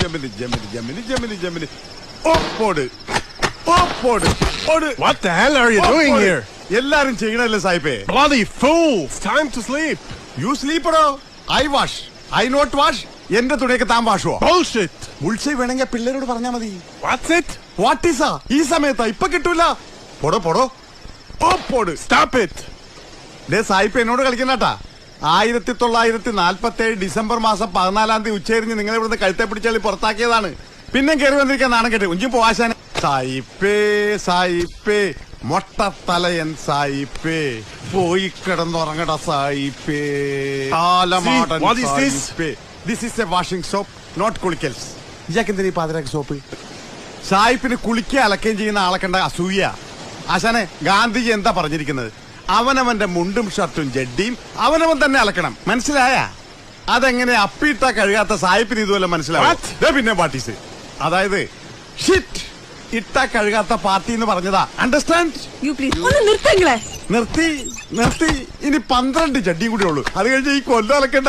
Gemini Gemini Gemini Gemini Gemini. ഓ പോട്. ഓ പോട്. ഓട് What the hell are you doing here? എല്ലാരും ചെയ്യണല്ലേ സായിപ്പേ? Bloody fool! It's time to sleep. You സ്ലീപ്പറോ I wash I not wash എന്റെ തുണിയൊക്കെ താൻ വാഷുവോ Bullshit! ഉൾച്ചെ വേണമെങ്കിൽ പിള്ളേരോട് പറഞ്ഞാ മതി. What's it? വാട്ട് ഈസാ ഈ സമയത്താ ഇപ്പൊ കിട്ടൂല. പൊടോ പൊടോ. ഓ പോട്. Stop it! ദേ സായിപ്പ് എന്നോട് കളിക്കണട്ടാ ആയിരത്തി തൊള്ളായിരത്തി നാൽപ്പത്തി ഏഴ് ഡിസംബർ മാസം പതിനാലാം തീയതി ഉച്ചരിഞ്ഞ് നിങ്ങൾ ഇവിടുന്ന് കഴുത്തെ പിടിച്ചാൽ പുറത്താക്കിയതാണ്. പിന്നെ കയറി വന്നിരിക്കാൻ നാണം കേട്ട്. ഉഞ്ചി പോവാശാന സായിപ്പേ സായിപ്പേ മൊട്ടത്തലയൻ സായിപ്പേ പോയി കിടന്നുറങ്ങട സായിപ്പേ. this? This is a washing soap not കുളിക്കൽസ് ഇയാൾക്ക് ഈ പാതിരാക്ക് സോപ്പ് സായിപ്പിന് കുളിക്കുക അലക്കുകയും ചെയ്യുന്ന ആളെ കണ്ട അസൂയ. ആശാനെ ഗാന്ധിജി എന്താ പറഞ്ഞിരിക്കുന്നത്? അവനവന്റെ മുണ്ടും ഷർട്ടും ജഡ്ഡിയും അവനവൻ തന്നെ അലക്കണം. മനസ്സിലായ? അതെങ്ങനെ അപ്പിട്ടാ കഴുകാത്ത സായിപ്പിന് ഇതുപോലെ മനസ്സിലാവും? പിന്നെ പാർട്ടീസ് അതായത് ഷിറ്റ് ഇട്ട കഴുകാത്ത പാർട്ടി എന്ന് പറഞ്ഞതാ. അണ്ടർസ്റ്റാൻഡ് യു പ്ലീസ് ഒന്ന് നിർത്തങ്ങളെ നിർത്തി നിർത്തി. ഇനി പന്ത്രണ്ട് ചട്ടിയും കൂടി ഉള്ളൂ. അത് കഴിഞ്ഞ് ഈ കൊല്ലം അലക്കണ്ട.